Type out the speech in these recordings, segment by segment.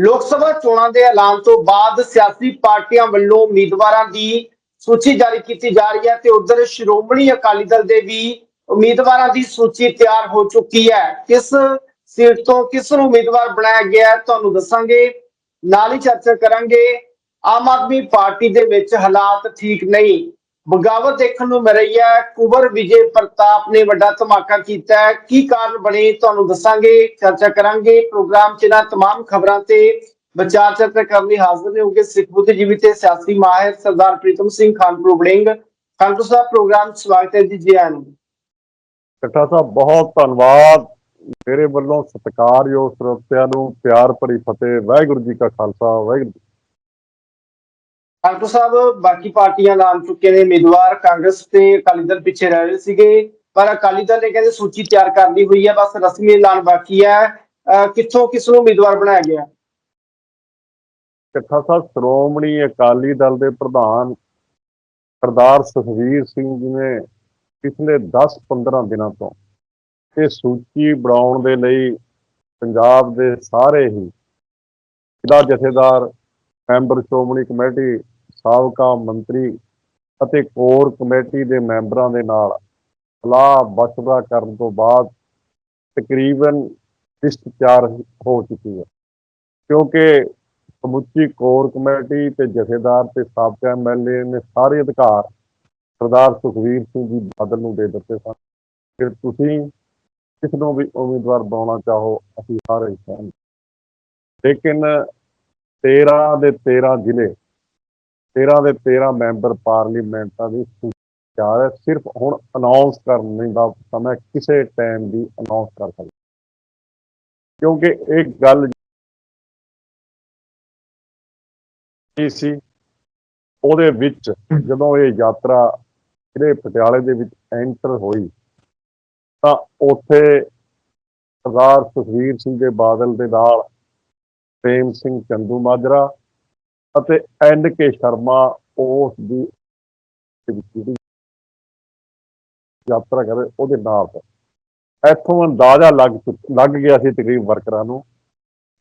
ਲੋਕ ਸਭਾ ਚੋਣਾਂ ਦੇ ਐਲਾਨ ਤੋਂ ਬਾਅਦ ਸਿਆਸੀ ਪਾਰਟੀਆਂ ਵੱਲੋਂ ਉਮੀਦਵਾਰਾਂ ਦੀ ਸੂਚੀ ਜਾਰੀ ਕੀਤੀ ਜਾ ਰਹੀ ਹੈ ਤੇ ਉਧਰ ਸ਼੍ਰੋਮਣੀ ਅਕਾਲੀ ਦਲ ਦੇ ਵੀ ਉਮੀਦਵਾਰਾਂ ਦੀ ਸੂਚੀ ਤਿਆਰ ਹੋ ਚੁੱਕੀ ਹੈ। ਕਿਸ ਸੀਟ ਤੋਂ ਕਿਸ ਨੂੰ ਉਮੀਦਵਾਰ ਬਣਾਇਆ ਗਿਆ ਤੁਹਾਨੂੰ ਦੱਸਾਂਗੇ। ਨਾਲ ਹੀ ਚਰਚਾ ਕਰਾਂਗੇ। ਆਮ ਆਦਮੀ ਪਾਰਟੀ ਦੇ ਵਿੱਚ ਹਾਲਾਤ ਠੀਕ ਨਹੀਂ। ਬਗਾਵਤ ਦੇਖਣ ਨੂੰ ਮਿਲ ਰਹੀ ਹੈ ਕੁਵਰ ਵਿਜੇ ਪ੍ਰਤਾਪ ਨੇ ਵੱਡਾ ਧਮਾਕਾ ਕੀਤਾ ਹੈ ਕੀ ਕਾਰਨ ਬਣੇ ਤੁਹਾਨੂੰ ਦੱਸਾਂਗੇ ਚਰਚਾ ਕਰਾਂਗੇ ਪ੍ਰੋਗਰਾਮ 'ਚ ਨਾ तमाम ਖਬਰਾਂ ਤੇ ਵਿਚਾਰ ਚਰਚਾ ਕਰਨ ਲਈ ਹਾਜ਼ਰ ਨੇ ਹੋਗੇ ਸਿੱਖ ਬੁੱਧੀਜੀਵੀ ਤੇ ਸਿਆਸੀ ਮਾਹਿਰ ਸਰਦਾਰ ਪ੍ਰੀਤਮ ਸਿੰਘ ਖਾਨਪੁਰ ਬੜਿੰਗ ਖਾਨਪੁਰ ਸਾਹਿਬ ਪ੍ਰੋਗਰਾਮ 'ਚ ਸਵਾਗਤ ਹੈ ਜੀ ਜੀ ਆਇਆਂ ਨੂੰ ਕੱਟਾ ਸਾਹਿਬ ਬਹੁਤ ਧੰਨਵਾਦ ਮੇਰੇ ਵੱਲੋਂ ਸਤਿਕਾਰਯੋਗ ਸਰੋਤਿਆਂ ਨੂੰ ਪਿਆਰ ਭਰੀ ਫਤਿਹ ਵਾਹਿਗੁਰੂ ਜੀ ਕਾ ਖਾਲਸਾ ਵਾਹਿਗੁਰੂ ਜੀ ਸਾਹਿਬ, ਬਾਕੀ ਪਾਰਟੀਆਂ ਐਲਾਨ ਚੁੱਕੇ ਨੇ ਉਮੀਦਵਾਰ, ਕਾਂਗਰਸ ਤੇ ਅਕਾਲੀ ਦਲ ਪਿੱਛੇ ਰਹਿ ਰਹੇ ਸੀਗੇ, ਪਰ ਅਕਾਲੀ ਦਲ ਨੇ ਕਹਿੰਦੇ ਸੂਚੀ ਤਿਆਰ ਕਰ ਲਈ ਹੋਈ ਹੈ, ਬਸ ਰਸਮੀ ਐਲਾਨ ਬਾਕੀ ਹੈ। ਕਿੱਥੋਂ ਕਿਸ ਨੂੰ ਉਮੀਦਵਾਰ ਬਣਾਇਆ ਗਿਆ? ਕੱਟਾ ਸਾਹਿਬ ਸ਼੍ਰੋਮਣੀ ਅਕਾਲੀ ਦਲ ਦੇ ਪ੍ਰਧਾਨ ਸਰਦਾਰ ਸੁਖਵੀਰ ਸਿੰਘ ਜੀ ਨੇ ਪਿਛਲੇ 10-15 ਦਿਨਾਂ ਤੋਂ ਇਹ ਸੂਚੀ ਬਣਾਉਣ ਦੇ ਲਈ ਪੰਜਾਬ ਦੇ ਸਾਰੇ ਹੀ ਜ਼ਿਲ੍ਹਾ ਜਥੇਦਾਰ, ਮੈਂਬਰ ਸ਼੍ਰੋਮਣੀ ਕਮੇਟੀ ਸਾਬਕਾ ਮੰਤਰੀ ਅਤੇ ਕੋਰ ਕਮੇਟੀ ਦੇ ਮੈਂਬਰਾਂ ਦੇ ਨਾਲ ਸਲਾਹ ਮਸ਼ਵਰਾ ਕਰਨ ਤੋਂ ਬਾਅਦ ਤਕਰੀਬਨ ਲਿਸਟ ਤਿਆਰ ਹੋ ਚੁੱਕੀ ਹੈ। ਕਿਉਂਕਿ ਸਮੁੱਚੀ ਕੋਰ ਕਮੇਟੀ ਤੇ ਜਥੇਦਾਰ ਤੇ ਸਾਬਕਾ ਐਮਐਲਏ ਨੇ ਸਾਰੇ ਅਧਿਕਾਰ ਸਰਦਾਰ ਸੁਖਵੀਰ ਸਿੰਘ ਜੀ ਬਾਦਲ ਨੂੰ ਦੇ ਦਿੱਤੇ ਸਨ। ਕਿ ਤੁਸੀਂ ਕਿਸ ਨੂੰ ਵੀ ਉਮੀਦਵਾਰ ਬਣਾਉਣਾ ਚਾਹੋ, ਅਸੀਂ ਸਾਰੇ ਸਹਿਮਤ ਲੇਕਿਨ 13 ਦੇ 13 ਜ਼ਿਲ੍ਹੇ 13 ਦੇ 13 ਮੈਂਬਰ ਪਾਰਲੀਮੈਂਟਾਂ ਦੀ ਸੂਚੀ ਹੈ ਸਿਰਫ ਹੁਣ ਅਨਾਉਂਸ ਕਰਨ ਦਾ ਸਮਾਂ ਕਿਸੇ ਟਾਈਮ ਵੀ ਅਨਾਉਂਸ ਕਰ ਸਕਦਾ। ਕਿਉਂਕਿ ਇਹ ਗੱਲ ਸੀ, ਉਹਦੇ ਵਿੱਚ ਜਦੋਂ ਇਹ ਯਾਤਰਾ ਜਿਹੜੇ ਪਟਿਆਲੇ ਦੇ ਵਿੱਚ ਐਂਟਰ ਹੋਈ, ਤਾਂ ਉੱਥੇ ਸਰਦਾਰ ਸੁਖਵੀਰ ਸਿੰਘ ਦੇ ਬਾਦਲ ਦੇ ਨਾਲ ਪ੍ਰੇਮ ਸਿੰਘ ਚੰਦੂ ਮਾਜਰਾ ਅਤੇ ਐਨ ਕੇ ਸ਼ਰਮਾ ਉਸ ਦੀ ਜਿਹੜੀ ਯਾਤਰਾ ਕਰੇ, ਉਹਦੇ ਨਾਲ ਇੱਥੋਂ ਅੰਦਾਜ਼ਾ ਲੱਗ ਚੁੱਕ- ਲੱਗ ਗਿਆ ਸੀ ਤਕਰੀਬ ਵਰਕਰਾਂ ਨੂੰ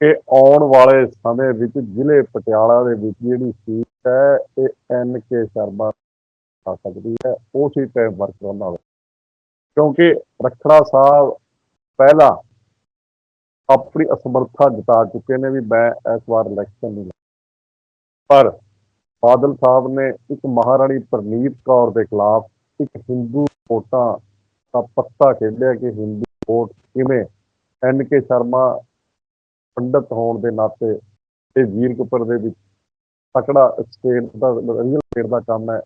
ਕਿ ਆਉਣ ਵਾਲੇ ਸਮੇਂ ਵਿੱਚ ਜ਼ਿਲ੍ਹੇ ਪਟਿਆਲਾ ਦੇ ਵਿੱਚ ਜਿਹੜੀ ਸੀਟ ਹੈ, ਇਹ ਐਨ ਕੇ ਸ਼ਰਮਾ ਆ ਸਕਦੀ ਹੈ ਉਸੇ ਟਾਈਮ ਵਰਕਰਾਂ ਨਾਲ ਕਿਉਂਕਿ ਰਖੜਾ ਸਾਹਿਬ ਪਹਿਲਾਂ ਆਪਣੀ ਅਸਮਰਥਾ ਜਤਾ ਚੁੱਕੇ ਨੇ ਵੀ ਮੈਂ ਇਸ ਵਾਰ ਇਲੈਕਸ਼ਨ ਨਹੀਂ ਲੜਨਾ। ਪਰ ਬਾਦਲ ਸਾਹਿਬ ਨੇ ਇੱਕ ਮਹਾਰਾਣੀ ਪ੍ਰਨੀਤ ਕੌਰ ਦੇ ਖਿਲਾਫ ਇੱਕ ਹਿੰਦੂ ਵੋਟਾਂ ਦਾ ਪੱਤਾ ਖੇਡਿਆ ਕਿ ਹਿੰਦੂ ਵੋਟ ਕਿਵੇਂ ਐਨ ਕੇ ਸ਼ਰਮਾ ਪੰਡਤ ਹੋਣ ਦੇ ਨਾਤੇ ਤੇ ਵੀਰਕਪੁਰ ਦੇ ਵਿੱਚ ਤਕੜਾ ਸਟੇਟ ਦਾ, ਰੀਅਲ ਸਟੇਟ ਦਾ ਕੰਮ ਹੈ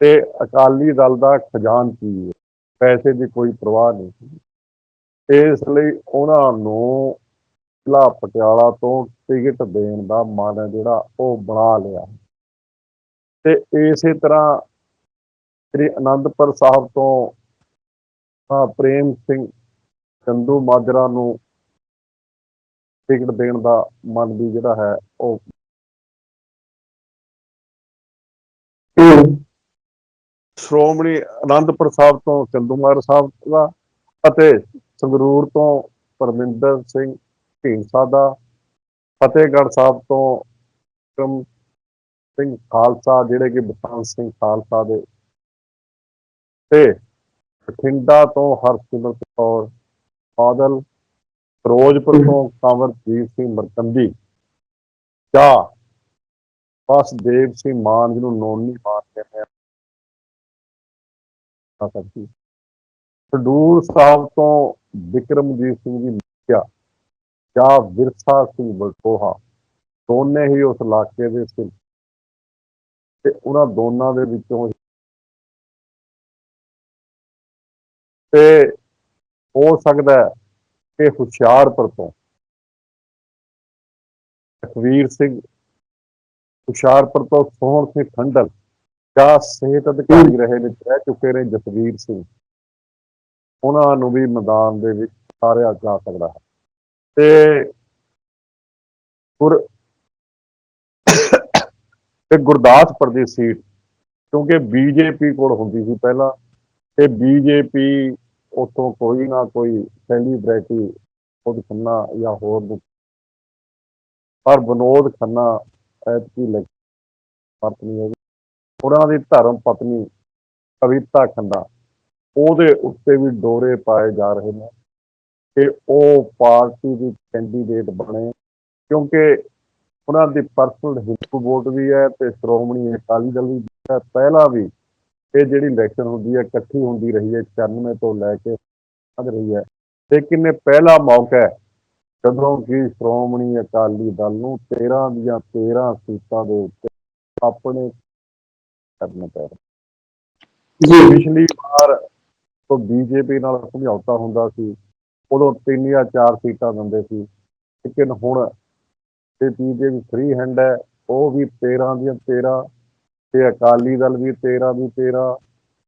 ਤੇ ਅਕਾਲੀ ਦਲ ਦਾ ਖਜ਼ਾਨਚੀ ਹੈ ਪੈਸੇ ਦੀ ਕੋਈ ਪਰਵਾਹ ਨਹੀਂ ਸੀ। ਇਸ ਲਈ ਉਹਨਾਂ ਨੂੰ ਜ਼ਿਲ੍ਹਾ ਪਟਿਆਲਾ ਤੋਂ ਟਿਕਟ ਦੇਣ ਦਾ ਮਨ ਹੈ ਜਿਹੜਾ ਉਹ ਬਣਾ ਲਿਆ। ਤੇ ਇਸੇ ਤਰ੍ਹਾਂ ਸ੍ਰੀ ਅਨੰਦਪੁਰ ਸਾਹਿਬ ਤੋਂ ਪ੍ਰੇਮ ਸਿੰਘ ਚੰਦੂ ਮਾਜਰਾ ਨੂੰ ਟਿਕਟ ਦੇਣ ਦਾ ਮਨ ਵੀ ਜਿਹੜਾ ਹੈ ਉਹ ਸ਼੍ਰੋਮਣੀ ਅਨੰਦਪੁਰ ਸਾਹਿਬ ਤੋਂ ਚੰਦੂਮਾਰ ਸਾਹਿਬ ਦਾ ਅਤੇ ਸੰਗਰੂਰ ਤੋਂ ਪਰਮਿੰਦਰ ਸਿੰਘ ਢੀਂਡਸਾ ਦਾ ਫਤਿਹਗੜ੍ਹ ਸਾਹਿਬ ਤੋਂ ਵਿਕਰਮ ਸਿੰਘ ਖਾਲਸਾ, ਜਿਹੜੇ ਕਿ ਬਸੰਤ ਸਿੰਘ ਖਾਲਸਾ ਦੇ ਤੇ ਬਠਿੰਡਾ ਤੋਂ ਹਰਸਿਮਰਤ ਕੌਰ ਬਾਦਲ, ਫਿਰੋਜ਼ਪੁਰ ਤੋਂ ਕੰਵਰਜੀਤ ਸਿੰਘ ਮਰਕੰਦੀ, ਜਾਂ ਵਾਸਦੇਵ ਸਿੰਘ ਮਾਨ, ਜਿਹਨੂੰ ਨੋਨੀ ਮਾਨ ਕਹਿੰਦੇ ਆ। ਸਕਦੀ ਖਡੂਰ ਸਾਹਿਬ ਤੋਂ ਵਿਕਰਮਜੀਤ ਸਿੰਘ ਦੀ ਮੁਖਿਆ ਜਾਂ ਵਿਰਸਾ ਸਿੰਘ ਬਲਟੋਹਾ। ਦੋਨੇ ਹੀ ਉਸ ਇਲਾਕੇ ਦੇ ਸੀ। ਤੇ ਉਹਨਾਂ ਦੋਨਾਂ ਦੇ ਵਿੱਚੋਂ ਤੇ ਹੋ ਸਕਦਾ ਕਿ ਹੁਸ਼ਿਆਰਪੁਰ ਤੋਂ ਤਕਵੀਰ ਸਿੰਘ ਹੁਸ਼ਿਆਰਪੁਰ ਤੋਂ ਸੋਹਣ ਸਿੰਘ ਖੰਡਲ ਜਾਂ ਸਿਹਤ ਅਧਿਕਾਰੀ ਰਹੇ ਨੇ ਰਹਿ ਚੁੱਕੇ ਨੇ ਜਸਵੀਰ ਸਿੰਘ। ਉਹਨਾਂ ਨੂੰ ਵੀ ਮੈਦਾਨ ਦੇ ਵਿੱਚ ਸਾਰਿਆ ਜਾ ਸਕਦਾ ਹੈ। ਤੇ ਗੁਰ ਤੇ ਗੁਰਦਾਸਪੁਰ ਦੀ ਸੀਟ, ਕਿਉਂਕਿ ਬੀਜੇਪੀ ਕੋਲ ਹੁੰਦੀ ਸੀ ਪਹਿਲਾਂ, ਤੇ ਬੀਜੇਪੀ ਉਤੋਂ ਕੋਈ ਨਾ ਕੋਈ ਸੈਲੀਬ੍ਰਿਟੀ ਖੁਦ ਖੰਨਾ ਜਾਂ ਹੋਰ ਨੂੰ ਪਰ ਵਿਨੋਦ ਖੰਨਾ ਐਤਕੀ ਲੱਗ ਪਤਨੀ ਹੈ ਉਹਨਾਂ ਦੀ ਧਰਮ ਪਤਨੀ ਕਵਿਤਾ ਖੰਨਾ, ਉਹਦੇ ਉੱਤੇ ਵੀ ਡੋਰੇ ਪਾਏ ਜਾ ਰਹੇ ਨੇ। ਕਿ ਉਹ ਪਾਰਟੀ ਦੀ ਕੈਂਡੀਡੇਟ ਬਣੇ ਕਿਉਂਕਿ ਉਹਨਾਂ ਦੀ ਪਰਸਨਲ ਹਿੰਦੂ ਵੋਟ ਵੀ ਹੈ ਤੇ ਸ਼੍ਰੋਮਣੀ ਅਕਾਲੀ ਦਲ ਵੀ ਹੈ। ਪਹਿਲਾਂ ਵੀ ਇਹ ਜਿਹੜੀ ਇਲੈਕਸ਼ਨ ਹੁੰਦੀ ਹੈ ਇਕੱਠੀ ਹੁੰਦੀ ਰਹੀ ਹੈ 96 ਤੋਂ ਲੈ ਕੇ ਵੱਧ ਰਹੀ ਹੈ। ਲੇਕਿਨ ਇਹ ਪਹਿਲਾ ਮੌਕਾ ਹੈ ਜਦੋਂ ਕਿ ਸ਼੍ਰੋਮਣੀ ਅਕਾਲੀ ਦਲ ਨੂੰ 13 ਦੀਆਂ 13 ਸੀਟਾਂ ਦੇ ਉੱਤੇ ਆਪਣੇ ਕਰਨਾ ਪੈ ਰਿਹਾ ਜੀ। ਪਿਛਲੀ ਵਾਰ ਤੋਂ ਬੀਜੇਪੀ ਨਾਲ ਸਮਝੌਤਾ ਹੁੰਦਾ ਸੀ ਉਦੋਂ ਤਿੰਨ ਜਾਂ ਚਾਰ ਸੀਟਾਂ ਦਿੰਦੇ ਸੀ। ਲੇਕਿਨ ਹੁਣ ਤੇ ਬੀਜੇਪੀ ਫ੍ਰੀ ਹੈਂਡ ਹੈ, ਉਹ ਵੀ 13 ਦੀਆਂ 13 ਤੇ ਅਕਾਲੀ ਦਲ ਵੀ 13 ਦੀ 13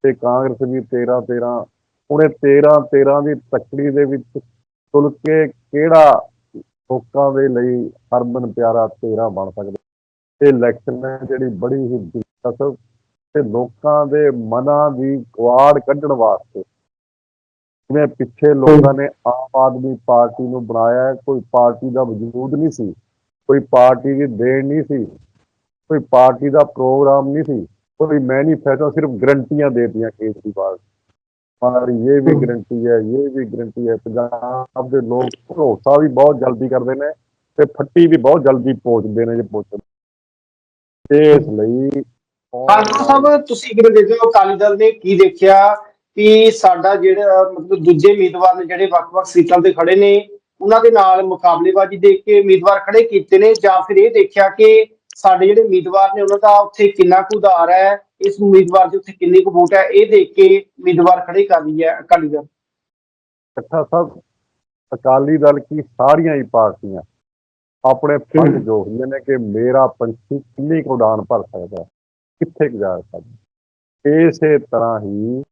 ਤੇ ਕਾਂਗਰਸ ਵੀ 13 13 ਹੁਣ ਇਹ 13 13 ਦੀ ਤਕੜੀ ਦੇ ਵਿੱਚ ਤੁਲ ਕੇ ਕਿਹੜਾ ਲੋਕਾਂ ਦੇ ਲਈ ਹਰਮਨ ਪਿਆਰਾ 13 ਬਣ ਸਕਦਾ? ਇਹ ਇਲੈਕਸ਼ਨ ਹੈ ਜਿਹੜੀ ਬੜੀ ਹੀ ਦਿਲਚਸਪ ਤੇ ਲੋਕਾਂ ਦੇ ਮਨਾਂ ਦੀ ਕੁਆੜ ਕੱਢਣ ਵਾਸਤੇ। ਜਿਵੇਂ ਪਿੱਛੇ ਲੋਕਾਂ ਨੇ ਆਮ ਆਦਮੀ ਪਾਰਟੀ ਨੂੰ ਬਣਾਇਆ, ਕੋਈ ਪਾਰਟੀ ਦਾ ਵਜੂਦ ਨਹੀਂ ਸੀ, ਕੋਈ ਪਾਰਟੀ ਦੀ ਦੇਣ ਨਹੀਂ ਸੀ, ਕੋਈ ਪਾਰਟੀ ਦਾ ਪ੍ਰੋਗਰਾਮ ਨਹੀਂ ਸੀ, ਕੋਈ ਮੈਨੀਫੈਸਟੋ ਸਿਰਫ ਗਰੰਟੀਆਂ ਦੇਤੀਆਂ ਕੇਜਰੀਵਾਲ ਪਰ ਇਹ ਵੀ ਗਰੰਟੀ ਹੈ, ਇਹ ਵੀ ਗਰੰਟੀ ਹੈ, ਪੰਜਾਬ ਦੇ ਲੋਕ ਭਰੋਸਾ ਵੀ ਬਹੁਤ ਜਲਦੀ ਕਰਦੇ ਨੇ ਤੇ ਫੱਟੀ ਵੀ ਬਹੁਤ ਜਲਦੀ ਪਹੁੰਚਦੇ ਨੇ ਜੇ ਪਹੁੰਚਦੇ ਇਸ ਲਈ ਖਾਲਸਾ ਸਾਹਿਬ, ਤੁਸੀਂ ਕਿਵੇਂ ਦੇਖਦੇ ਹੋ ਅਕਾਲੀ ਦਲ ਨੇ ਕੀ ਦੇਖਿਆ? ਕਿ ਸਾਡਾ ਜਿਹੜਾ ਮਤਲਬ ਦੂਜੇ ਉਮੀਦਵਾਰ ਨੇ ਜਿਹੜੇ ਵੱਖ-ਵੱਖ ਸੀਟਾਂ ਤੇ ਖੜੇ ਨੇ ਉਹਨਾਂ ਦੇ ਨਾਲ ਮੁਕਾਬਲੇਬਾਜ਼ੀ ਦੇਖ ਕੇ ਉਮੀਦਵਾਰ ਖੜੇ ਕੀਤੇ ਨੇ ਜਾਂ ਫਿਰ ਇਹ ਦੇਖਿਆ ਕਿ ਸਾਡੇ ਜਿਹੜੇ ਉਮੀਦਵਾਰ ਨੇ ਉਹਨਾਂ ਦਾ ਉੱਥੇ ਕਿੰਨਾ ਕੁ ਉਧਾਰ ਹੈ ਇਸ ਉਮੀਦਵਾਰ ਦੇ ਉੱਥੇ ਕਿੰਨੀ ਕੁ ਵੋਟ ਹੈ ਇਹ ਦੇਖ ਕੇ ਉਮੀਦਵਾਰ ਖੜੇ ਕਰ ਰਹੀ ਹੈ ਅਕਾਲੀ ਦਲ ਇਕੱਠਾ ਸਭ ਅਕਾਲੀ ਦਲ ਕੀ ਸਾਰੀਆਂ ਹੀ ਪਾਰਟੀਆਂ ਆਪਣੇ ਫੰਡ ਜੋੜਦੀਆਂ ਨੇ ਕਿ ਮੇਰਾ ਪੰਛੀ ਕਿੰਨੀ ਕੁ ਉਡਾਨ ਭਰ ਸਕਦਾ ਕਿੱਥੇ ਜਾ ਸਕਦਾ। ਇਸੇ ਤਰ੍ਹਾਂ ਹੀ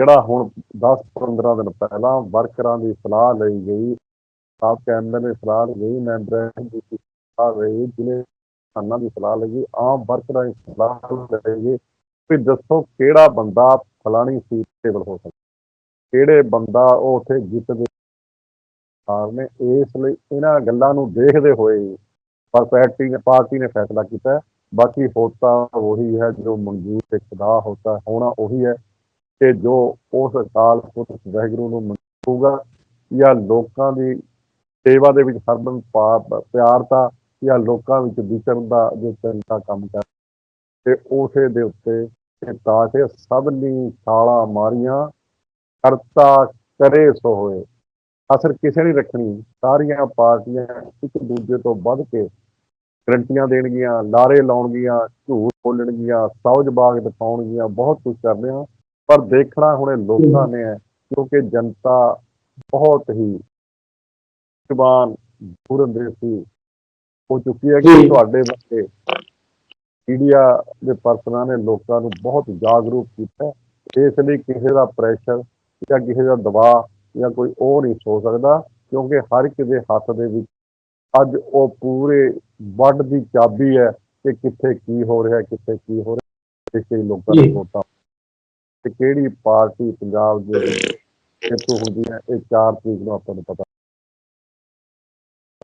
ਜਿਹੜਾ ਹੁਣ 10-15 ਦਿਨ ਪਹਿਲਾਂ ਵਰਕਰਾਂ ਦੀ ਸਲਾਹ ਲਈ ਗਈ ਸਾਬ ਕੈਂਦਰ ਦੀ ਸਲਾਹ ਲਈ ਗਈ ਮੈਂਬਰਾਂ ਦੀ ਸਲਾਹ ਲਈ ਜ਼ਿਲ੍ਹੇ ਖਾਨਾ ਦੀ ਸਲਾਹ ਲਈ ਗਈ, ਆਮ ਵਰਕਰਾਂ ਦੀ ਸਲਾਹ ਲਈ ਵੀ ਦੱਸੋ ਕਿਹੜਾ ਬੰਦਾ ਫਲਾਣੀ ਸੀਟ ਟੇਬਲ ਹੋ ਸਕਦਾ ਕਿਹੜੇ ਬੰਦਾ ਉਹ ਉੱਥੇ ਜਿੱਤ ਦੇ ਹਾਰ ਨੇ, ਇਸ ਲਈ ਇਹਨਾਂ ਗੱਲਾਂ ਨੂੰ ਦੇਖਦੇ ਹੋਏ ਪਰ ਪਾਰਟੀ ਨੇ ਪਾਰਟੀ ਨੇ ਫੈਸਲਾ ਕੀਤਾ ਹੈ। ਬਾਕੀ ਹੋਤਾ ਉਹੀ ਹੈ, ਜੋ ਮਨਜ਼ੂਰ ਤੇ ਖੁਦਾ ਹੋਤਾ, ਹੋਣਾ ਉਹੀ ਹੈ ਕਿ ਜੋ ਉਸ ਅਕਾਲ ਪੁਰਖ ਵਾਹਿਗੁਰੂ ਨੂੰ ਮਨਜ਼ੂਰ ਜਾਂ ਲੋਕਾਂ ਦੀ ਸੇਵਾ ਦੇ ਵਿੱਚ ਹਰਦਮ ਪਾ- ਪਿਆਰਤਾ ਜਾਂ ਲੋਕਾਂ ਵਿੱਚ ਵਿਚਰਨ ਦਾ ਜੋ ਚੰਗਾ ਕੰਮ ਕਰ ਤੇ ਉਸੇ ਦੇ ਉੱਤੇ ਇਹ ਤਾਂ ਕਿ ਸਭ ਲਈ ਛਾਲਾਂ ਮਾਰੀਆਂ, ਕਰਤਾ ਕਰੇ ਸੋ ਹੋਏ। ਅਸਰ ਕਿਸੇ ਨੇ ਰੱਖਣੀ ਸਾਰੀਆਂ ਪਾਰਟੀਆਂ ਇੱਕ ਦੂਜੇ ਤੋਂ ਵੱਧ ਕੇ ਗਰੰਟੀਆਂ ਦੇਣਗੀਆਂ, ਲਾਰੇ ਲਾਉਣਗੀਆਂ, ਝੂਠ ਬੋਲਣਗੀਆਂ ਸੌਜ ਬਾਗ ਦਿਖਾਉਣਗੀਆਂ, ਬਹੁਤ ਕੁਝ ਕਰਦੇ ਆ ਪਰ ਦੇਖਣਾ ਹੁਣ ਇਹ ਲੋਕਾਂ ਨੇ ਹੈ ਕਿਉਂਕਿ ਜਨਤਾ ਬਹੁਤ ਹੀ ਜ਼ੁਬਾਨ ਪੂਰਨਦੇਸੀ ਹੋ ਚੁੱਕੀ ਹੈ ਕਿ। ਤੁਹਾਡੇ ਵਰਗੇ ਮੀਡੀਆ ਦੇ ਪਰਸਨਾਂ ਨੇ ਲੋਕਾਂ ਨੂੰ ਬਹੁਤ ਜਾਗਰੂਕ ਕੀਤਾ। ਇਸ ਲਈ ਕਿਸੇ ਦਾ ਪ੍ਰੈਸ਼ਰ ਜਾਂ ਕਿਸੇ ਦਾ ਦਬਾਅ ਜਾਂ ਕੋਈ ਉਹ ਨਹੀਂ ਸੋ ਸਕਦਾ ਕਿਉਂਕਿ ਹਰ ਇੱਕ ਦੇ ਹੱਥ ਦੇ ਵਿੱਚ ਅੱਜ ਉਹ ਪੂਰੇ ਵੱਡ ਦੀ ਚਾਬੀ ਹੈ ਕਿ ਕਿੱਥੇ ਕੀ ਹੋ ਰਿਹਾ ਕਿੱਥੇ ਕੀ ਹੋ ਰਿਹਾ ਤੇ ਕਈ ਲੋਕਾਂ। ਦੀ ਵੋਟਾਂ ਤੇ ਕਿਹੜੀ ਪਾਰਟੀ ਪੰਜਾਬ ਦੇ ਕਿੱਥੋਂ ਹੁੰਦੀ ਹੈ, ਇਹ 4 ਤਰੀਕ ਨੂੰ ਆਪਾਂ ਨੂੰ ਪਤਾ।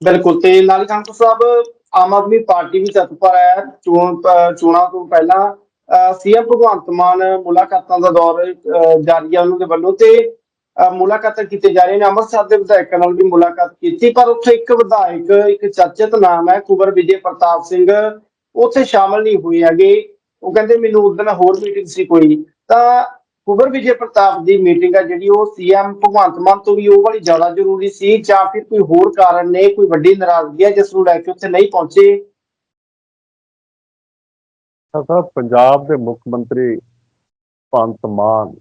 ਬਿਲਕੁਲ, ਤੇ ਨਾਲ ਹੀ ਸਾਹਿਬ, ਆਮ ਆਦਮੀ ਪਾਰਟੀ ਵੀ ਤਤਪਰ ਹੈ ਚੋਣ ਚੋਣਾਂ ਤੋਂ ਪਹਿਲਾਂ ਸੀਐਮ ਭਗਵੰਤ ਮਾਨ ਮੁਲਾਕਾਤਾਂ ਦਾ ਦੌਰ ਜਾਰੀ ਹੈ ਉਹਨਾਂ ਦੇ ਵੱਲੋਂ ਤੇ ਮੁਲਾਕਾਤਾਂ ਕੀਤੇ ਜਾ ਰਹੀਆਂ ਨੇ। ਅੰਮ੍ਰਿਤਸਰ ਦੇ ਵਿਧਾਇਕਾਂ ਨਾਲ ਵੀ ਮੁਲਾਕਾਤ ਕੀਤੀ, ਪਰ ਉੱਥੇ ਇੱਕ ਵਿਧਾਇਕ, ਇੱਕ ਚਰਚਿਤ ਨਾਮ ਹੈ ਕੁਬਰ ਵਿਜੇ ਪ੍ਰਤਾਪ ਸਿੰਘ, ਉੱਥੇ ਸ਼ਾਮਲ ਨਹੀਂ ਹੋਏ ਹੈਗੇ। ਉਹ ਕਹਿੰਦੇ ਮੈਨੂੰ ਉਦੋਂ ਹੋਰ ਮੀਟਿੰਗ ਸੀ ਕੋਈ। ਤਾਂ ਕੁਬਰ ਵਿਜੇ ਪ੍ਰਤਾਪ ਦੀ ਮੀਟਿੰਗ ਹੈ ਜਿਹੜੀ, ਉਹ ਸੀਐਮ ਭਗਵੰਤ ਮਾਨ ਤੋਂ ਵੀ ਉਹ ਵਾਲੀ ਜ਼ਿਆਦਾ ਜ਼ਰੂਰੀ ਸੀ ਜਾਂ ਫਿਰ ਕੋਈ ਹੋਰ ਕਾਰਨ ਨੇ, ਕੋਈ ਵੱਡੀ ਨਾਰਾਜ਼ਗੀ ਹੈ ਜਿਸ ਨੂੰ ਲੈ ਕੇ ਉੱਥੇ ਨਹੀਂ ਪਹੁੰਚੇ। ਸਾਹਿਬ ਪੰਜਾਬ ਦੇ ਮੁੱਖ ਮੰਤਰੀ ਭਗਵੰਤ ਮਾਨ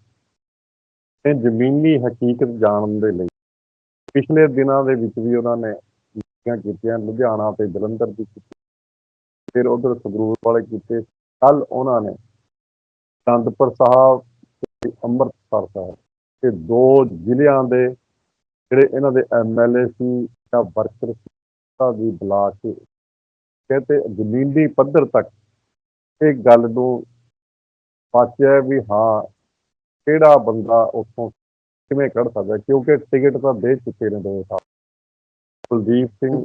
ਨੇ ਜ਼ਮੀਨੀ ਹਕੀਕਤ ਜਾਣਨ ਦੇ ਲਈ ਪਿਛਲੇ ਦਿਨਾਂ ਦੇ ਵਿੱਚ ਵੀ ਉਹਨਾਂ ਨੇ ਮੀਟਿੰਗਾਂ ਕੀਤੀਆਂ, ਲੁਧਿਆਣਾ ਤੇ ਜਲੰਧਰ ਦੀ ਕੀਤੀ। ਫਿਰ ਉਧਰ ਸੰਗਰੂਰ ਵਾਲੇ ਕੀਤੇ। ਕੱਲ ਉਹਨਾਂ ਨੇ ਅਨੰਦਪੁਰ ਸਾਹਿਬ ਤੇ ਅੰਮ੍ਰਿਤਸਰ ਸਾਹਿਬ ਤੇ ਦੋ ਜ਼ਿਲ੍ਹਿਆਂ ਦੇ ਜਿਹੜੇ ਇਹਨਾਂ ਦੇ ਐਮਐਲਏ ਸੀ ਜਾਂ ਵਰਕਰ ਸੀ, ਉਹਨਾਂ ਬੁਲਾ ਕੇ ਕਹਿੰਦੇ ਜ਼ਮੀਨੀ ਪੱਧਰ ਤੱਕ ਇਹ ਗੱਲ ਨੂੰ ਪਾਚਿਆ ਵੀ ਹਾਂ, ਕਿਹੜਾ ਬੰਦਾ ਉੱਥੋਂ ਕਿਵੇਂ ਕੱਢ ਸਕਦਾ, ਕਿਉਂਕਿ ਟਿਕਟ ਤਾਂ ਦੇ ਚੁੱਕੇ ਨੇ ਦੋਵੇਂ ਸਾਲ। ਕੁਲਦੀਪ ਸਿੰਘ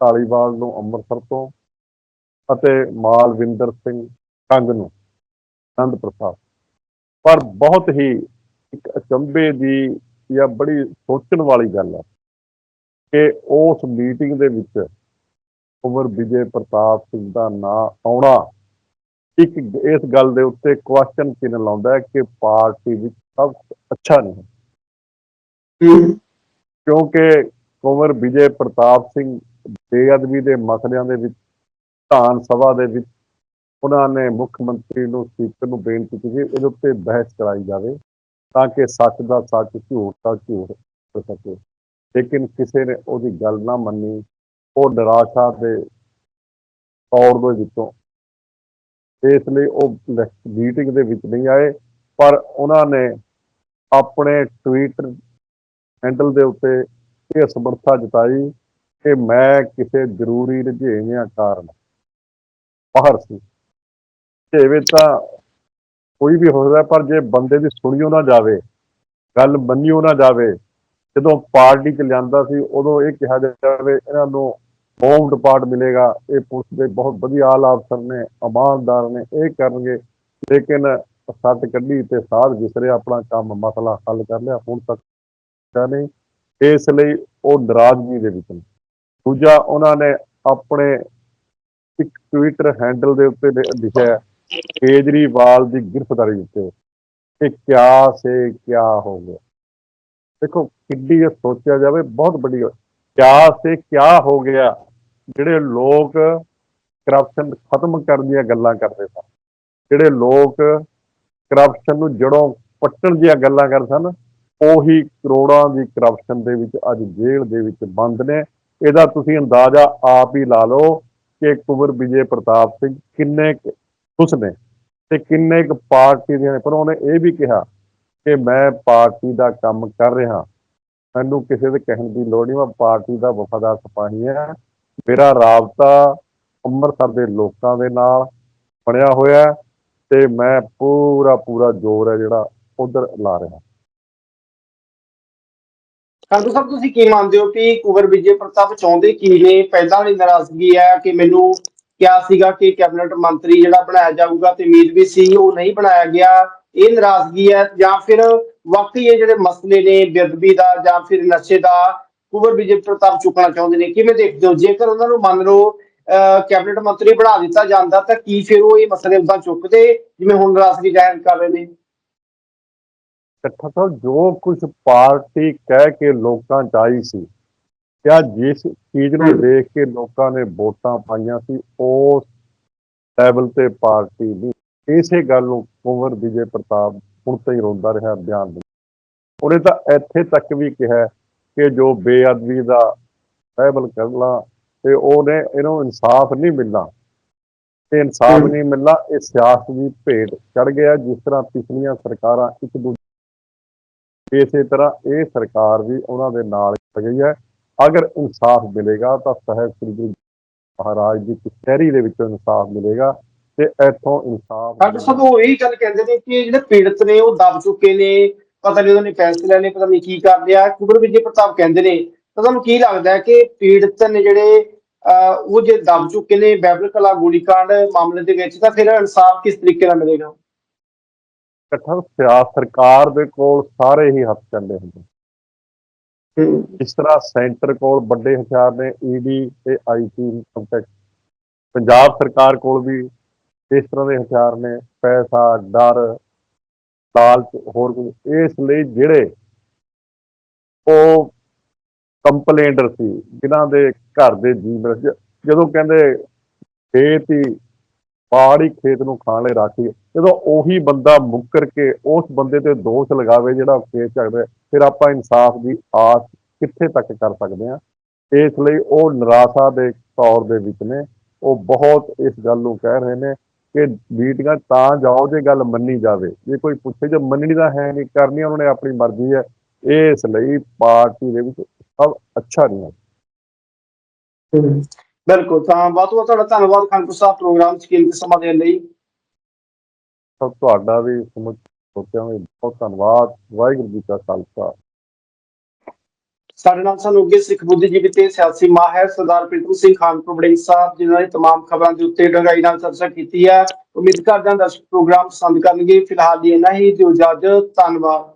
ਢਾਲੀਵਾਲ ਨੂੰ ਅੰਮ੍ਰਿਤਸਰ ਤੋਂ ਅਤੇ ਮਾਲਵਿੰਦਰ ਸਿੰਘ ਕੰਗ ਨੂੰ ਆਨੰਦਪੁਰ ਸਾਹਿਬ ਪਰ ਬਹੁਤ ਹੀ ਇੱਕ ਅਚੰਭੇ ਦੀ ਜਾਂ ਬੜੀ ਸੋਚਣ ਵਾਲੀ ਗੱਲ ਹੈ ਕਿ ਉਸ ਮੀਟਿੰਗ ਦੇ ਵਿੱਚ ਕੁੰਵਰ ਵਿਜੇ ਪ੍ਰਤਾਪ ਸਿੰਘ ਦਾ ਨਾਂ ਆਉਣਾ ਇੱਕ ਇਸ ਗੱਲ ਦੇ ਉੱਤੇ ਕੁਐਸਚਨ ਚਿੰਨ੍ਹ ਲਾਉਂਦਾ ਹੈ ਕਿ ਪਾਰਟੀ ਵਿੱਚ ਸਭ ਅੱਛਾ ਨਹੀਂ ਹੈ। ਕਿਉਂਕਿ ਕੁੰਵਰ ਵਿਜੇ ਪ੍ਰਤਾਪ ਸਿੰਘ ਬੇਅਦਬੀ ਦੇ ਮਸਲਿਆਂ ਦੇ ਵਿੱਚ ਵਿਧਾਨ ਸਭਾ ਦੇ ਵਿੱਚ ਉਹਨਾਂ ਨੇ ਮੁੱਖ ਮੰਤਰੀ ਨੂੰ ਸਪੀਕਰ ਨੂੰ ਬੇਨਤੀ ਕੀਤੀ ਕਿ ਇਹਦੇ ਉੱਤੇ ਬਹਿਸ ਕਰਾਈ ਜਾਵੇ ਤਾਂ ਕਿ ਸੱਚ ਦਾ ਸੱਚ, ਝੂਠ ਦਾ ਝੂਠ ਹੋ ਸਕੇ। ਲੇਕਿਨ ਕਿਸੇ ਨੇ ਉਹਦੀ ਗੱਲ ਨਾ ਮੰਨੀ। ਉਹ ਨਿਰਾਸ਼ਾ ਦੇ ਤੌਰ ਦੇ ਵਿੱਚੋਂ ਇਸ ਲਈ ਉਹ ਮੀਟਿੰਗ ਦੇ ਵਿੱਚ ਨਹੀਂ ਆਏ। ਪਰ ਉਹਨਾਂ ਨੇ ਆਪਣੇ ਟਵਿੱਟਰ ਹੈਂਡਲ ਦੇ ਉੱਤੇ ਇਹ ਸਮਰਥਾ ਜਤਾਈ ਕਿ ਮੈਂ ਕਿਸੇ ਜ਼ਰੂਰੀ ਰੁਝੇਵਿਆਂ ਕਾਰਨ ਬਾਹਰ ਸੀ। ਰੁਝੇਵੇਂ ਤਾਂ ਕੋਈ ਵੀ ਹੋ ਸਕਦਾ, ਪਰ ਜੇ ਬੰਦੇ ਦੀ ਸੁਣੀਓ ਨਾ ਜਾਵੇ, ਗੱਲ ਮੰਨਿਓ ਨਾ ਜਾਵੇ, ਜਦੋਂ ਪਾਰਟੀ ਚ ਲਿਆਂਦਾ ਸੀ, ਉਦੋਂ ਇਹ ਕਿਹਾ ਜਾਵੇ, ਇਹਨਾਂ ਨੂੰ ਹੋਮ ਡਿਪਾਰਟ ਮਿਲੇਗਾ। ਇਹ ਪੁਲਿਸ ਦੇ ਬਹੁਤ ਵਧੀਆ ਆਲਾ ਅਫਸਰ ਨੇ, ਇਮਾਨਦਾਰ ਨੇ, ਇਹ ਕਰਨਗੇ। ਲੇਕਿਨ ਸੱਟ ਕੱਢੀ ਤੇ ਸਾਧ ਵਿਸਰੇ ਆਪਣਾ ਕੰਮ ਮਸਲਾ ਹੱਲ ਕਰ ਲਿਆ, ਹੁਣ ਤੱਕ ਨਹੀਂ। ਇਸ ਲਈ ਉਹ ਨਾਰਾਜ਼ਗੀ ਦੇ ਵਿੱਚ ਨੇ। ਦੂਜਾ, ਉਹਨਾਂ ਨੇ ਆਪਣੇ ਇੱਕ ਟਵਿੱਟਰ ਹੈਂਡਲ ਦੇ ਉੱਤੇ ਲਿਖਿਆ ਕੇਜਰੀਵਾਲ ਦੀ ਗ੍ਰਿਫਤਾਰੀ ਉੱਤੇ ਕਿ ਕਿਆ ਸੇ ਕਿਆ ਹੋ ਗਿਆ। ਦੇਖੋ, ਕਿੱਡੀ ਇਹ ਸੋਚਿਆ ਜਾਵੇ, ਬਹੁਤ ਵੱਡੀ ਗੱਲ। ਕਿਆ ਸੇ ਕਿਆ ਹੋ ਗਿਆ? ਜਿਹੜੇ ਲੋਕ ਕਰਪਸ਼ਨ ਖਤਮ ਕਰਨ ਦੀਆਂ ਗੱਲਾਂ ਕਰਦੇ ਸਨ, ਜਿਹੜੇ ਲੋਕ ਕਰਪਸ਼ਨ ਨੂੰ ਜੜੋਂ ਪੱਟਣ ਦੀਆਂ ਗੱਲਾਂ ਕਰਦੇ ਸਨ, ਉਹੀ ਕਰੋੜਾਂ ਦੀ ਕਰਪਸ਼ਨ ਦੇ ਵਿੱਚ ਅੱਜ ਜੇਲ੍ਹ ਦੇ ਵਿੱਚ ਬੰਦ ਨੇ। ਇਹਦਾ ਤੁਸੀਂ ਅੰਦਾਜ਼ਾ ਆਪ ਹੀ ਲਾ ਲਓ ਕਿ ਕੁਵਰ ਵਿਜੇ ਪ੍ਰਤਾਪ ਸਿੰਘ ਕਿੰਨੇ ਕੁ ਖੁਸ਼ ਨੇ ਤੇ ਕਿੰਨੇ ਕੁ ਪਾਰਟੀ ਦੇ ਨੇ। ਪਰ ਉਹਨੇ ਇਹ ਵੀ ਕਿਹਾ ਕਿ ਮੈਂ ਪਾਰਟੀ ਦਾ ਕੰਮ ਕਰ ਰਿਹਾ ਮੈਨੂੰ ਕਿਸੇ ਦੇ ਕਹਿਣ ਦੀ ਲੋੜ ਨਹੀਂ, ਮੈਂ ਪਾਰਟੀ ਦਾ ਵਫਾਦਾਰ ਸਿਪਾਹੀ ਹਾਂ। ਮੇਰਾ ਰਾਬਤਾ ਅੰਮ੍ਰਿਤਸਰ ਦੇ ਲੋਕਾਂ ਦੇ ਨਾਲ ਬਣਿਆ ਹੋਇਆ ਹੈ ਤੇ ਮੈਂ ਪੂਰਾ ਪੂਰਾ ਜ਼ੋਰ ਹੈ ਜਿਹੜਾ ਉਧਰ ਲਾ ਰਿਹਾ। ਖਾਲਸਾ ਸਾਹਿਬ, ਤੁਸੀਂ ਕੀ ਮੰਨਦੇ ਹੋ ਕਿ ਕੁਵਰ ਵਿਜੇ ਪ੍ਰਤਾਪ ਚਾਹੁੰਦੇ ਕੀ ਨੇ ਪਹਿਲਾਂ ਵਾਲੀ ਨਾਰਾਜ਼ਗੀ ਹੈ ਕਿ ਮੈਨੂੰ ਕਿਹਾ ਸੀਗਾ ਕਿ ਕੈਬਨਿਟ ਮੰਤਰੀ ਜਿਹੜਾ ਬਣਾਇਆ ਜਾਊਗਾ ਤੇ ਉਮੀਦ ਵੀ ਸੀ ਉਹ ਨਹੀਂ ਬਣਾਇਆ ਗਿਆ। ਇਹ ਨਾਰਾਜ਼ਗੀ ਹੈ ਜਾਂ ਫਿਰ ਵਾਕਈ ਇਹ ਜਿਹੜੇ ਮਸਲੇ ਨੇ ਬੇਅਦਬੀ ਦਾ ਜਾਂ ਫਿਰ ਨਸ਼ੇ ਦਾ ਕੁਵਰ ਵਿਜੇ ਪ੍ਰਤਾਪ ਚੁੱਕਣਾ ਚਾਹੁੰਦੇ ਨੇ, ਕਿਵੇਂ ਦੇਖਦੇ ਹੋ? ਜੇਕਰ ਉਹਨਾਂ ਨੂੰ ਮੰਨ ਲਓ, ਅਹ, ਕੈਬਨਿਟ ਮੰਤਰੀ ਬਣਾ ਦਿੱਤਾ ਜਾਂਦਾ ਤਾਂ ਕੀ ਫਿਰ ਉਹ ਇਹ ਮਸਲੇ ਉਦਾਂ ਚੁੱਕਦੇ ਜਿਵੇਂ ਹੁਣ ਨਾਰਾਜ਼ਗੀ ਜ਼ਾਹਿਰ ਕਰ ਰਹੇ ਨੇ? ਇਕੱਠਾ ਤਾਂ ਜੋ ਕੁਝ ਪਾਰਟੀ ਕਹਿ ਕੇ ਲੋਕਾਂ ਚ ਆਈ ਸੀ ਕਿਆ ਜਿਸ ਚੀਜ਼ ਨੂੰ। ਦੇਖ ਕੇ ਲੋਕਾਂ ਨੇ ਵੋਟਾਂ ਪਾਈਆਂ ਸੀ ਉਸ ਲੈਵਲ ਤੇ ਪਾਰਟੀ ਨਹੀਂ ਇਸੇ ਗੱਲ ਨੂੰ ਕੁੰਵਰ ਵਿਜੇ ਪ੍ਰਤਾਪ ਹੁਣ ਤਾਈਂ ਰੋਂਦਾ ਰਿਹਾ ਬਿਆਨ ਦੇ ਉਹਨੇ ਤਾਂ ਇੱਥੇ ਤੱਕ ਵੀ ਕਿਹਾ ਕਿ ਜੋ ਬੇਅਦਬੀ ਦਾ ਲੈਵਲ ਕਰਨਾ ਤੇ ਉਹਨੇ ਇਹਨੂੰ ਇਨਸਾਫ ਨਹੀਂ ਮਿਲਣਾ ਤੇ ਇਨਸਾਫ। ਨਹੀਂ ਮਿਲਣਾ ਇਹ ਸਿਆਸਤ ਦੀ ਭੇਟ ਚੜ ਗਿਆ ਜਿਸ ਤਰ੍ਹਾਂ ਪਿਛਲੀਆਂ ਸਰਕਾਰਾਂ ਇੱਕ ਦੂਜੇ ਇਸੇ ਤਰ੍ਹਾਂ ਇਹ ਸਰਕਾਰ ਵੀ ਉਹਨਾਂ ਦੇ ਨਾਲ ਗਈ ਹੈ। ਅਗਰ ਇਨਸਾਫ ਮਿਲੇਗਾ ਤਾਂ ਸਾਹਿਬ ਸ੍ਰੀ ਗੁਰੂ ਮਹਾਰਾਜ ਦੀ ਕਚਹਿਰੀ ਦੇ ਵਿੱਚੋਂ ਇਨਸਾਫ ਮਿਲੇਗਾ ਤੇ ਇੱਥੋਂ ਇਨਸਾਫ ਡਾਕਟਰ ਸਾਹਿਬ ਉਹ ਇਹੀ ਗੱਲ ਕਹਿੰਦੇ ਨੇ ਕਿ ਜਿਹੜੇ ਪੀੜਤ ਨੇ ਉਹ ਦਬ ਚੁੱਕੇ ਨੇ ਪਤਾ ਨਹੀਂ ਉਹਨਾਂ ਨੇ ਫੈਸਲੇ ਲੈਣੇ ਪਤਾ ਨਹੀਂ ਕੀ ਕਰ ਲਿਆ। ਕੁਬਰ ਵਿਜੇ ਪ੍ਰਤਾਪ ਕਹਿੰਦੇ ਨੇ ਤਾਂ ਤੁਹਾਨੂੰ ਕੀ ਲੱਗਦਾ ਹੈ ਕਿ ਪੀੜਤ ਨੇ ਜਿਹੜੇ ਉਹ ਜੇ ਦਬ ਚੁੱਕੇ ਨੇ ਬੈਬਲ ਕਲਾ ਗੋਲੀकांड ਮਾਮਲੇ ਦੇ ਵਿੱਚ ਤਾਂ ਫਿਰ ਇਨਸਾਫ ਕਿਸ ਤਰੀਕੇ ਨਾਲ ਮਿਲੇਗਾ? ਇਕੱਠਾ ਸਿਆਸਤ ਸਰਕਾਰ ਦੇ ਕੋਲ ਸਾਰੇ ਹੀ ਹੱਥ ਚੱਲੇ ਹੁੰਦੇ ਇਸ ਤਰ੍ਹਾਂ ਸੈਂਟਰ ਕੋਲ ਵੱਡੇ ਹਥਿਆਰ ਨੇ ਈਡੀ ਤੇ ਆਈਟੀ ਟੈਕਸ ਪੰਜਾਬ ਸਰਕਾਰ ਕੋਲ ਵੀ ਇਸ ਤਰ੍ਹਾਂ ਦੇ ਹਥਿਆਰ ਨੇ ਪੈਸਾ ਡਰ ਲਾਲਚ ਹੋਰ ਕੁਝ। ਇਸ ਲਈ ਜਿਹੜੇ ਉਹ ਕੰਪਲੇਂਟਰ ਸੀ ਜਿਨ੍ਹਾਂ ਦੇ ਘਰ ਦੇ ਜੀਵ ਜਦੋਂ ਕਹਿੰਦੇ ਖੇਤ ਹੀ ਪਹਾੜੀ ਖੇਤ ਨੂੰ ਖਾਣ ਲਈ ਰਾਖੀ ਜਦੋਂ ਉਹੀ ਬੰਦਾ ਮੁੱਕਰ ਕੇ ਉਸ ਬੰਦੇ ਤੇ ਦੋਸ਼ ਲਗਾਵੇ ਜਿਹੜਾ ਕੇਸ ਚੱਕਦਾ ਫਿਰ ਆਪਾਂ ਇਨਸਾਫ ਦੀ ਆਸ ਕਿੱਥੇ ਤੱਕ ਕਰ ਸਕਦੇ ਹਾਂ? ਇਸ ਲਈ ਉਹ ਨਿਰਾਸ਼ਾ ਦੇ ਤੌਰ ਦੇ ਵਿੱਚ ਨੇ। ਉਹ ਬਹੁਤ ਇਸ ਗੱਲ ਨੂੰ ਕਹਿ ਰਹੇ ਨੇ ਕਿ ਮੀਟਿੰਗਾਂ ਤਾਂ ਜਾਓ ਜੇ ਗੱਲ ਮੰਨੀ ਜਾਵੇ। ਜੇ ਕੋਈ ਪੁੱਛੇ ਜੇ ਮੰਨਣੀ ਤਾਂ ਹੈ ਨਹੀਂ, ਕਰਨੀ ਉਹਨਾਂ ਨੇ ਆਪਣੀ ਮਰਜ਼ੀ ਹੈ। ਇਸ ਲਈ ਪਾਰਟੀ ਦੇ ਵਿੱਚ ਸਭ ਅੱਛਾ ਨਹੀਂ ਹੈ। ਬਿਲਕੁਲ ਤਾਂ ਬਹੁਤ ਬਹੁਤ ਤੁਹਾਡਾ ਧੰਨਵਾਦ ਖਾਨਪੁਰ ਸਾਹਿਬ ਪ੍ਰੋਗਰਾਮ ਚ ਕੀਮਤੀ ਸਮਾਂ ਦੇਣ ਲਈ ਸਭ ਤੁਹਾਡਾ ਵੀ ਸਮਝ ਸੋਚਿਆ ਵੀ ਬਹੁਤ ਧੰਨਵਾਦ ਵਾਹਿਗੁਰੂ ਜੀ ਕਾ ਖਾਲਸਾ ਸਾਡੇ ਨਾਲ ਸਾਨੂੰ ਅੱਗੇ ਸਿੱਖ ਬੁੱਧੀਜੀਵੀ ਤੇ ਸਿਆਸੀ ਮਾਹਿਰ ਸਰਦਾਰ ਪ੍ਰੀਤਮ ਸਿੰਘ ਖਾਨਪੁਰ ਬੜਿੰਗ ਸਾਹਿਬ ਜਿਨ੍ਹਾਂ ਨੇ तमाम ਖਬਰਾਂ ਦੇ ਉੱਤੇ ਡੂੰਘਾਈ ਨਾਲ ਚਰਚਾ ਕੀਤੀ ਹੈ ਉਮੀਦ ਕਰਦੇ ਹਾਂ ਦਰਸ਼ਕ ਪ੍ਰੋਗਰਾਮ ਪਸੰਦ ਕਰਨਗੇ ਫਿਲਹਾਲ ਲਈ ਇੰਨਾ ਹੀ ਦਿਓ ਇਜਾਜ਼ਤ ਧੰਨਵਾਦ